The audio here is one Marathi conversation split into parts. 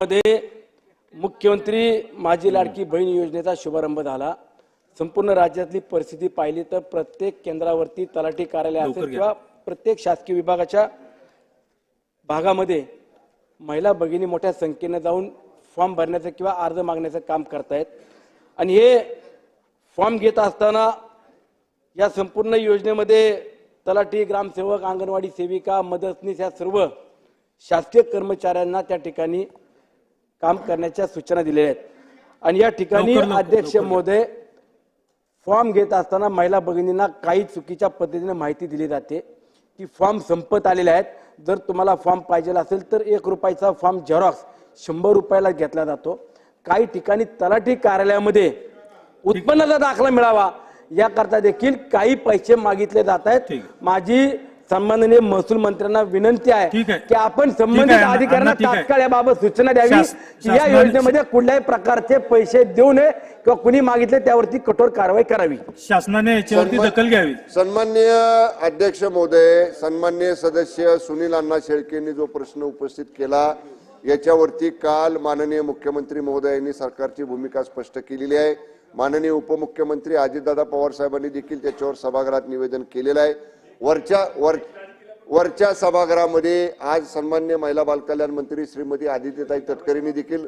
मध्ये मुख्यमंत्री माझी लाडकी बहीण योजनेचा शुभारंभ झाला. संपूर्ण राज्यातली परिस्थिती पाहिली तर प्रत्येक केंद्रावरती तलाठी कार्यालय असेल किंवा प्रत्येक शासकीय विभागाच्या भागामध्ये महिला भगिनी मोठ्या संख्येने जाऊन फॉर्म भरण्याचं किंवा अर्ज मागण्याचं काम करतायत. आणि हे फॉर्म घेत असताना या संपूर्ण योजनेमध्ये तलाठी ग्रामसेवक अंगणवाडी सेविका मदतनीस या सर्व शासकीय कर्मचाऱ्यांना त्या ठिकाणी काम करण्याच्या सूचना दिलेल्या आहेत. आणि या ठिकाणी अध्यक्ष. महोदय फॉर्म घेत असताना महिला भगिनींना काही चुकीच्या पद्धतीने माहिती दिली जाते. की फॉर्म संपत आलेले आहेत. जर तुम्हाला फॉर्म पाहिजे असेल तर एक रुपयाचा फॉर्म झेरॉक्स शंभर रुपयाला घेतला जातो. काही ठिकाणी तलाठी कार्यालयामध्ये उत्पन्नाचा दाखला मिळावा. याकरता देखील काही पैसे मागितले जात आहेत. माझी सन्माननीय महसूल मंत्र्यांना विनंती आहे ठीक आहे. की आपण संबंधित अण्णा- अधिकाऱ्यांना अण्णा, ठीक आहे. तात्काळ याबाबत सूचना द्यावी. शास- की या शासनाने- योजनेमध्ये कुठल्याही प्रकारचे पैसे देऊ नये किंवा कुणी मागितले त्यावरती कठोर कारवाई करावी. शासनाने याच्यावरती सन्मान- दखल घ्यावी. सन्माननीय अध्यक्ष महोदय सन्माननीय सदस्य सुनील अण्णा शेळकेंनी जो प्रश्न उपस्थित केला याच्यावरती काल माननीय मुख्यमंत्री महोदयांनी सरकारची भूमिका स्पष्ट केलेली आहे. माननीय उपमुख्यमंत्री अजितदादा पवार साहेबांनी देखील त्याच्यावर सभागृहात निवेदन केलेलं आहे. वरच्या वर वरच्या सभागृहामध्ये आज सन्मान्य महिला बालकल्याण मंत्री श्रीमती आदित्यताई तटकरेंनी देखील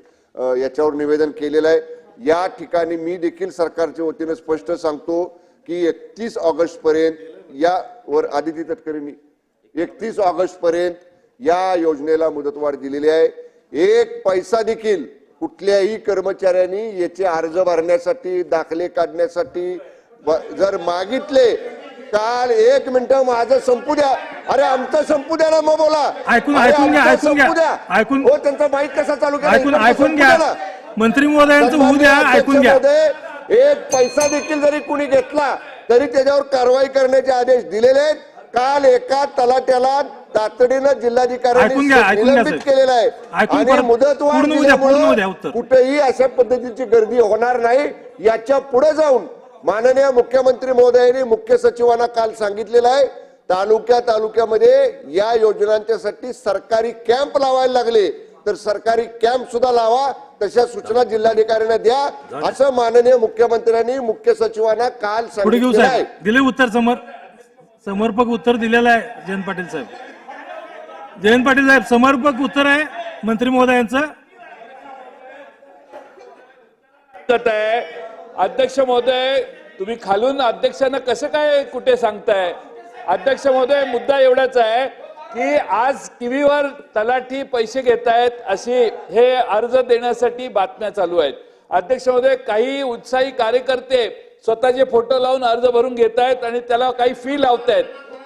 याच्यावर निवेदन केलेलं आहे. या ठिकाणी मी देखील सरकारच्या वतीनं स्पष्ट सांगतो की एकतीस ऑगस्ट पर्यंत या वर आदिती तटकरेंनी एकतीस ऑगस्ट पर्यंत या योजनेला मुदतवाढ दिलेली आहे. एक पैसा देखील कुठल्याही कर्मचाऱ्यांनी याचे अर्ज भरण्यासाठी दाखले काढण्यासाठी जर मागितले काल एक मिनिट माझं संपू द्या. अरे आमचं संपू द्या ना मग बोला. ऐकून- ऐकून घ्या, ऐकून घ्या. संपू ऐकून- हो त्यांचा माईक कसा चालू केला? ऐकून ऐकून घ्या. मंत्री महोदयांचं होऊ द्या ऐकून घ्या. एक पैसा देखील जरी कुणी घेतला तरी त्याच्यावर कारवाई करण्याचे आदेश दिलेले आहेत. काल एका तलाट्याला तातडीनं जिल्हाधिकाऱ्यांनी निलंबित. केलेलं आहे. आणि मुदतवाढ. कुठेही अशा पद्धतीची गर्दी होणार नाही. याच्यापुढे जाऊन माननीय मुख्यमंत्री महोदयांनी मुख्य सचिवांना काल सांगितलेलं आहे तालुक्या तालुक्यामध्ये या योजनांच्यासाठी सरकारी कॅम्प लावायला लागले. तर सरकारी कॅम्प सुद्धा लावा तशा सूचना जिल्हाधिकाऱ्यांना द्या. असं माननीय मुख्यमंत्र्यांनी मुख्य सचिवांना काल सांगितलेलं आहे. दिले उत्तर समर समर्पक उत्तर दिलेलं आहे जयंत पाटील साहेब. जयंत पाटील साहेब समर्पक उत्तर आहे मंत्री महोदयांचं. आहे. अध्यक्ष महोदय तुम्ही खालून अध्यक्षांना कसं काय कुठे सांगताय? अध्यक्ष महोदय मुद्दा एवढाच आहे की आज टीव्हीवर तलाठी पैसे घेत आहेत अशी हे अर्ज देण्यासाठी बातम्या चालू आहेत. अध्यक्ष महोदय काही उत्साही कार्यकर्ते स्वतःचे फोटो लावून अर्ज भरून घेत आहेत आणि त्याला काही फी लावतायत.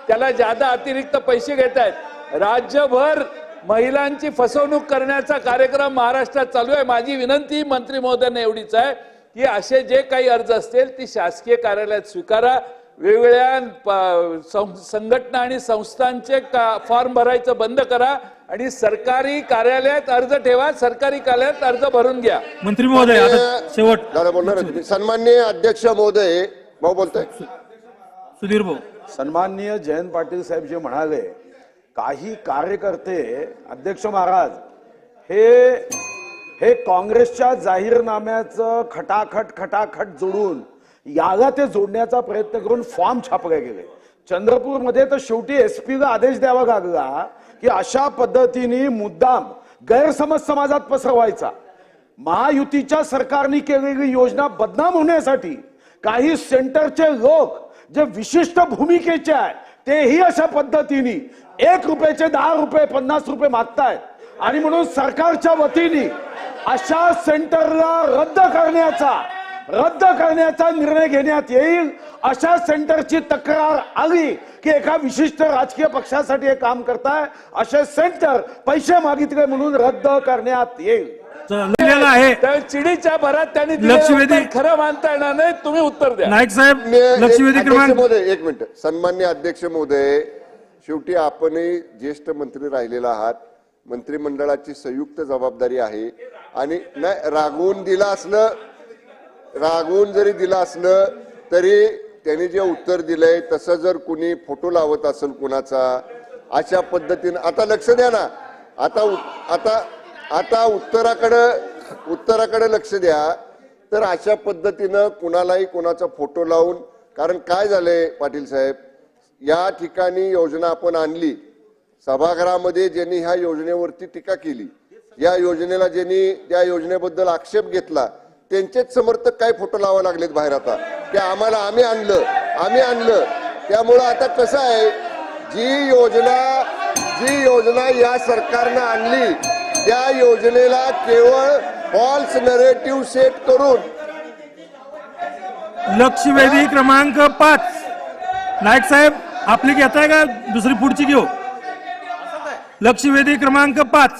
त्याला जादा अतिरिक्त पैसे घेत आहेत राज्यभर महिलांची फसवणूक करण्याचा कार्यक्रम महाराष्ट्रात चालू आहे. माझी विनंती मंत्री महोदयांना एवढीच आहे. की असे जे काही अर्ज असतील ती शासकीय कार्यालयात स्वीकारा. वेगवेगळ्या संघटना आणि संस्थांचे का- फॉर्म भरायचं बंद करा आणि सरकारी कार्यालयात अर्ज ठेवा सरकारी कार्यालयात अर्ज भरून घ्या. मंत्री महोदय आता शेवट. सन्माननीय अध्यक्ष महोदय भाऊ बोलतोय. सुधीर भाऊ. सन्माननीय जयंत पाटील साहेब जे म्हणाले काही कार्यकर्ते अध्यक्ष महाराज हे हे काँग्रेसच्या जाहीरनाम्याचं खटाखट खटाखट जोडून याला ते जोडण्याचा प्रयत्न करून फॉर्म छापले गेले. चंद्रपूरमध्ये तर शेवटी एस पीला आदेश द्यावा लागला की अशा पद्धतीने मुद्दाम गैरसमज समाजात पसरवायचा. महायुतीच्या सरकारने केलेली योजना बदनाम होण्यासाठी काही सेंटरचे लोक जे विशिष्ट भूमिकेचे आहे तेही अशा पद्धतीने एक रुपयाचे दहा रुपये पन्नास रुपये मागतायत. आणि म्हणून सरकारच्या वतीने अशा सेंटरला रद्द करण्याचा रद्द करण्याचा निर्णय घेण्यात येईल अशा सेंटरची तक्रार आली की एका विशिष्ट राजकीय पक्षासाठी हे काम करताय असे सेंटर पैसे मागितले म्हणून रद्द करण्यात येईल. आहे. तर चिडीच्या भरात त्यांनी लक्षवेधी- खरं मानता येणार नाही तुम्ही उत्तर द्या. नाईक साहेब लक्षवेधी क्रमांक महोदय एक मिनिट. सन्मान्य अध्यक्ष महोदय शेवटी आपणही ज्येष्ठ मंत्री राहिलेला आहात. मंत्रिमंडळाची संयुक्त जबाबदारी आहे. आणि नाही रागवून दिलं असलं रागवून जरी दिलं असलं तरी त्यांनी जे उत्तर दिलंय तसं जर कुणी फोटो लावत असेल कुणाचा अशा पद्धतीनं आता लक्ष द्या ना. आता उ- आता आता उत्तराकडं उत्तराकडे लक्ष द्या. तर अशा पद्धतीनं कुणालाही कोणाचा फोटो लावून कारण काय झालंय पाटील साहेब या ठिकाणी योजना आपण आणली सभागृहामध्ये ज्यांनी ह्या योजनेवरती टीका केली या योजनेला ज्यांनी त्या योजनेबद्दल आक्षेप घेतला त्यांचेच समर्थक काय फोटो लावा लागलेत बाहेर आता? की आम्हाला आम्ही आणलं आम्ही आणलं. त्यामुळं आता कसं आहे जी योजना जी योजना या सरकारनं आणली त्या योजनेला केवळ फॉल्स नरेटिव्ह सेट करून लक्षवेधी क्रमांक पाच. नाईक साहेब आपली घेताय का दुसरी पुढची घेऊ? लक्षवेधी क्रमांक पाच.